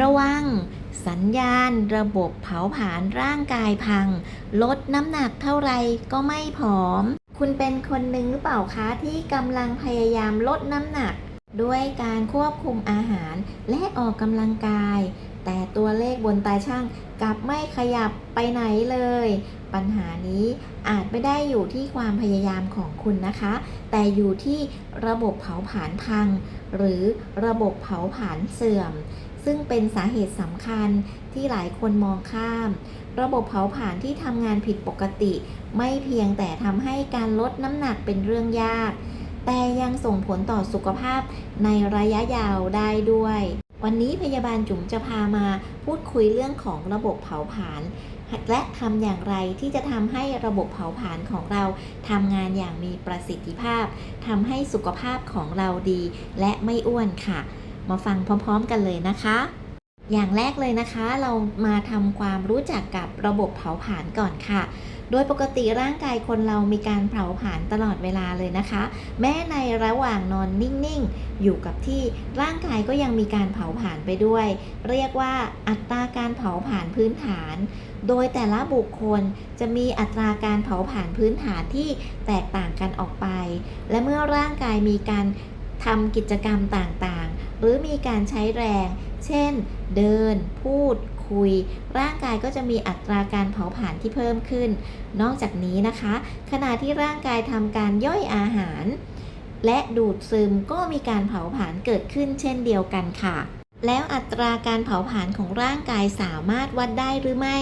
ระวัง สัญญาณ ระบบเผาผลาญร่างกายพัง ลดน้ำหนักเท่าไรก็ไม่ผอม คุณเป็นคนหนึ่งหรือเปล่าคะที่กำลังพยายามลดน้ำหนัก ด้วยการควบคุมอาหารและออกกำลังกาย แต่ตัวเลขบนตาช่างกลับไม่ขยับไปไหนเลย ปัญหานี้อาจไม่ได้อยู่ที่ความพยายามของคุณนะคะ แต่อยู่ที่ระบบเผาผลาญพัง หรือระบบเผาผลาญเสื่อม ซึ่งเป็นสาเหตุสำคัญที่หลายคนมองข้าม ระบบเผาผลาญที่ทำงานผิดปกติ ไม่เพียงแต่ทำให้การลดน้ำหนักเป็นเรื่องยาก แต่ยังส่งผลต่อสุขภาพในระยะยาวได้ด้วย วันนี้พยาบาลจุ๋มจะพามาพูดคุยเรื่องของระบบเผาผลาญและทำอย่างไรที่จะทำให้ระบบเผาผลาญของเราทำงานอย่างมีประสิทธิภาพทำให้สุขภาพของเราดี และไม่อ้วนค่ะ มาฟังพร้อม ๆ กันเลยนะคะ อย่างแรกเลยนะคะ เรามาทำความรู้จักกับระบบเผาผลาญก่อนค่ะ โดยปกติร่างกายคนเรามีการเผาผลาญตลอดเวลาเลยนะคะ แม้ในระหว่างนอนนิ่งๆ อยู่กับที่ร่างกายก็ยังมีการเผาผลาญไปด้วย เรียกว่าอัตราการเผาผลาญพื้นฐาน โดยแต่ละบุคคลจะมีอัตราการเผาผลาญพื้นฐานที่แตกต่างกันออกไป และเมื่อร่างกายมีการทำกิจกรรมต่างๆ หรือมีการใช้แรง เช่น เดิน พูด คุย ร่างกายก็จะมีอัตราการเผาผลาญที่เพิ่มขึ้น นอกจากนี้นะคะ ขณะที่ร่างกายทำการย่อยอาหาร และดูดซึมก็มีการเผาผลาญเกิดขึ้นเช่นเดียวกันค่ะ แล้วอัตราการเผาผลาญของร่างกายสามารถวัดได้หรือไม่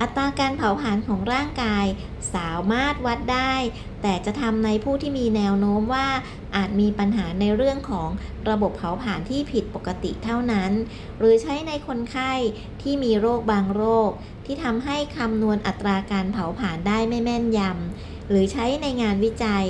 อัตราการเผาผลาญของร่างกายสามารถวัดได้ แต่จะทำในผู้ที่มีแนวโน้มว่าอาจมีปัญหาในเรื่องของระบบเผาผลาญที่ผิดปกติเท่านั้น หรือใช้ในคนไข้ที่มีโรคบางโรค ที่ทำให้คำนวณอัตราการเผาผลาญได้ไม่แม่นยำหรือใช้ในงานวิจัย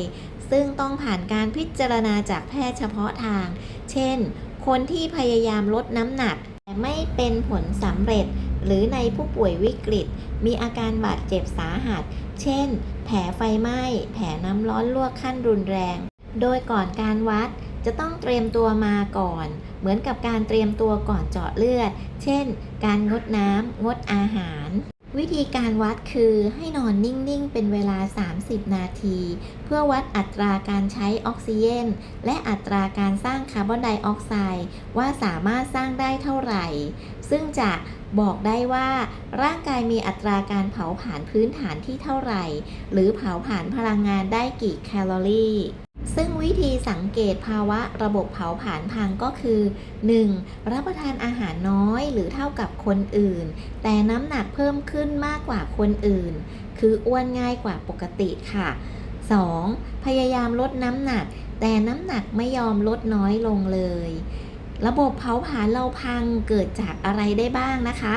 ซึ่งต้องผ่านการพิจารณาจากแพทย์เฉพาะทาง เช่น คนที่พยายามลดน้ำหนัก แต่ไม่เป็นผลสำเร็จ หรือในผู้ป่วยวิกฤต มีอาการบาดเจ็บสาหัส เช่น แผลไฟไหม้ แผลน้ำร้อนลวกขั้นรุนแรง โดยก่อนการวัดจะต้องเตรียมตัวมาก่อน เหมือนกับการเตรียมตัวก่อนเจาะเลือด เช่น การงดน้ำงดอาหาร วิธีการวัดคือให้นอนนิ่ง ๆ เป็นเวลา 30 นาที เพื่อวัดอัตราการใช้ออกซิเจนและอัตราการสร้างคาร์บอนไดออกไซด์ว่าสามารถสร้างได้เท่าไหร่ ซึ่งจะบอกได้ว่า ร่างกายมีอัตราการเผาผลาญพื้นฐานที่เท่าไหร่ หรือเผาผลาญพลังงานได้กี่แคลอรี่ ซึ่งวิธีสังเกตภาวะระบบเผาผลาญพังก็คือ 1. รับประทานอาหารน้อยหรือเท่ากับคนอื่น แต่น้ำหนักเพิ่มขึ้นมากกว่าคนอื่น คืออ้วนง่ายกว่าปกติค่ะ 2. พยายามลดน้ำหนัก แต่น้ำหนักไม่ยอมลดน้อยลงเลย ระบบเผาผลาญเราพังเกิดจากอะไรได้บ้างนะคะ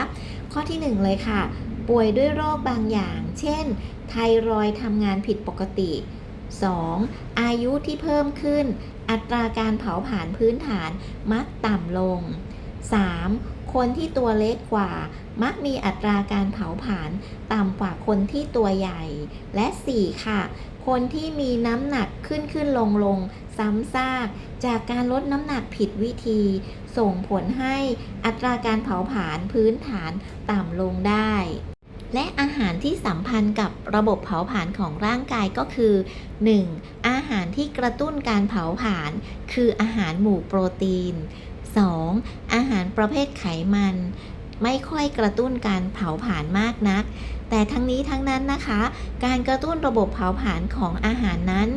ข้อที่ 1 เลยค่ะ ป่วยด้วยโรคบางอย่าง เช่น ไทรอยทำงานผิดปกติ 2. อายุที่เพิ่มขึ้น อัตราการเผาผลาญพื้นฐานมักต่ำลง 3. คนที่ตัวเล็กกว่า มักมีอัตราการเผาผลาญต่ำกว่าคนที่ตัวใหญ่ และ 4. ค่ะ คนที่มีน้ำหนักขึ้นขึ้นลงลงซ้ำซาก จากการลดน้ำหนักผิดวิธี ส่งผลให้อัตราการเผาผลาญพื้นฐานต่ำลงได้ และอาหารที่สัมพันธ์กับระบบเผาผลาญของร่างกายก็คือ 1. อาหารที่กระตุ้นการเผาผลาญคืออาหารหมู่โปรตีน 2. อาหารประเภทไขมัน ไม่ค่อยกระตุ้นการเผาผลาญมากนัก แต่ทั้งนี้ทั้งนั้นนะคะ การกระตุ้นระบบเผาผลาญของอาหารนั้น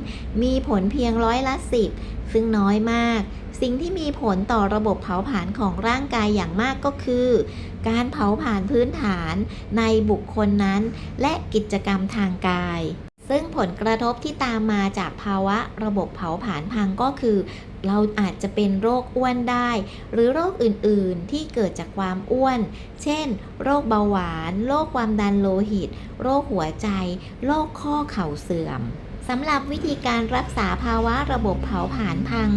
มีผลเพียงร้อยละสิบซึ่งน้อยมาก สิ่งที่มีผลต่อระบบเผาผลาญของร่างกายอย่างมากก็คือ การเผาผลาญพื้นฐานในบุคคลนั้น และกิจกรรมทางกาย ซึ่งผลกระทบที่ตามมาจากภาวะระบบเผาผลาญพังก็คือ เราอาจจะเป็นโรคอ้วนได้ หรือโรคอื่นๆที่เกิดจากความอ้วน เช่น โรคเบาหวาน โรคความดันโลหิต โรคหัวใจ โรคข้อเข่าเสื่อม สำหรับวิธีการรักษาภาวะระบบเผาผลาญพัง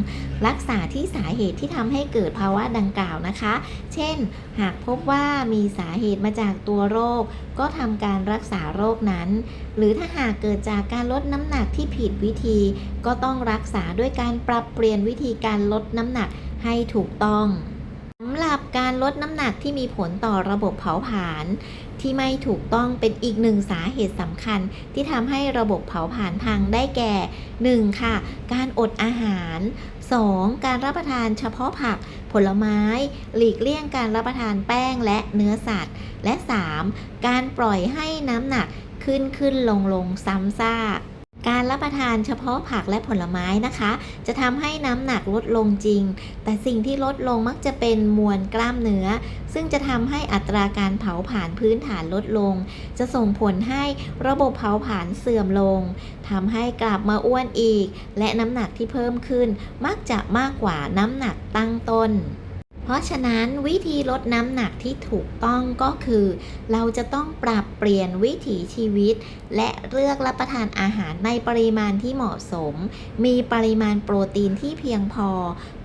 รักษาที่สาเหตุที่ทำให้เกิดภาวะดังกล่าวนะคะ เช่น หากพบว่ามีสาเหตุมาจากตัวโรค ก็ทำการรักษาโรคนั้น หรือถ้าหากเกิดจากการลดน้ำหนักที่ผิดวิธี ก็ต้องรักษาด้วยการปรับเปลี่ยนวิธีการลดน้ำหนักให้ถูกต้องสำหรับการลดน้ำหนักที่มีผลต่อระบบเผาผลาญ ที่ไม่ถูกต้องเป็นอีกหนึ่งสาเหตุสำคัญ ที่ทำให้ระบบเผาผลาญพังได้แก่ 1. ค่ะ การอดอาหาร 2. การรับประทานเฉพาะผัก ผลไม้ หลีกเลี่ยงการรับประทานแป้งและเนื้อสัตว์ และ 3. การปล่อยให้น้ำหนักขึ้นขึ้นลงลงซ้ำซาก การรับประทานเฉพาะผักและผลไม้นะคะ จะทำให้น้ำหนักลดลงจริง แต่สิ่งที่ลดลงมักจะเป็นมวลกล้ามเนื้อ ซึ่งจะทำให้อัตราการเผาผลาญพื้นฐานลดลง จะส่งผลให้ระบบเผาผลาญเสื่อมลงทำให้กลับมาอ้วนอีก และน้ำหนักที่เพิ่มขึ้น มักจะมากกว่าน้ำหนักตั้งต้น เพราะฉะนั้นวิธีลดน้ำหนักที่ถูกต้องก็คือ เราจะต้องปรับเปลี่ยนวิถีชีวิต และเลือกรับประทานอาหารในปริมาณที่เหมาะสม มีปริมาณโปรตีนที่เพียงพอ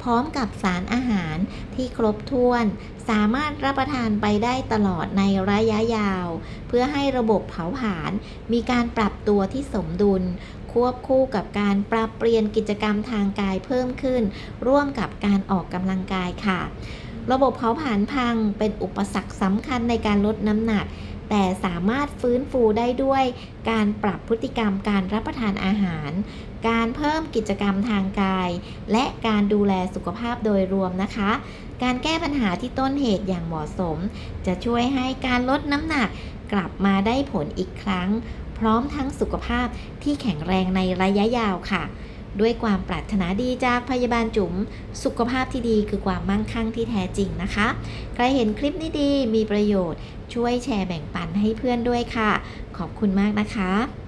พร้อมกับสารอาหารที่ครบถ้วน สามารถรับประทานไปได้ตลอดในระยะยาว เพื่อให้ระบบเผาผลาญมีการปรับตัวที่สมดุล ควบคู่กับการปรับเปลี่ยนกิจกรรมทางกายเพิ่มขึ้น ร่วมกับการออกกำลังกายค่ะ ระบบเผาผลาญพังเป็นอุปสรรคสำคัญในการลดน้ำหนัก แต่สามารถฟื้นฟูได้ด้วย การปรับพฤติกรรมการรับประทานอาหาร การเพิ่มกิจกรรมทางกาย และการดูแลสุขภาพโดยรวมนะคะการแก้ปัญหาที่ต้นเหตุอย่างเหมาะสม จะช่วยให้การลดน้ำหนักกลับมาได้ผลอีกครั้ง พร้อมทั้งสุขภาพที่แข็งแรงในระยะยาวค่ะ ด้วยความปรารถนาดีจากพยาบาลจุ๋ม สุขภาพที่ดีคือความมั่งคั่งที่แท้จริงนะคะ ใครเห็นคลิปนี้ดีมีประโยชน์ ช่วยแชร์แบ่งปันให้เพื่อนด้วยค่ะ ขอบคุณมากนะคะ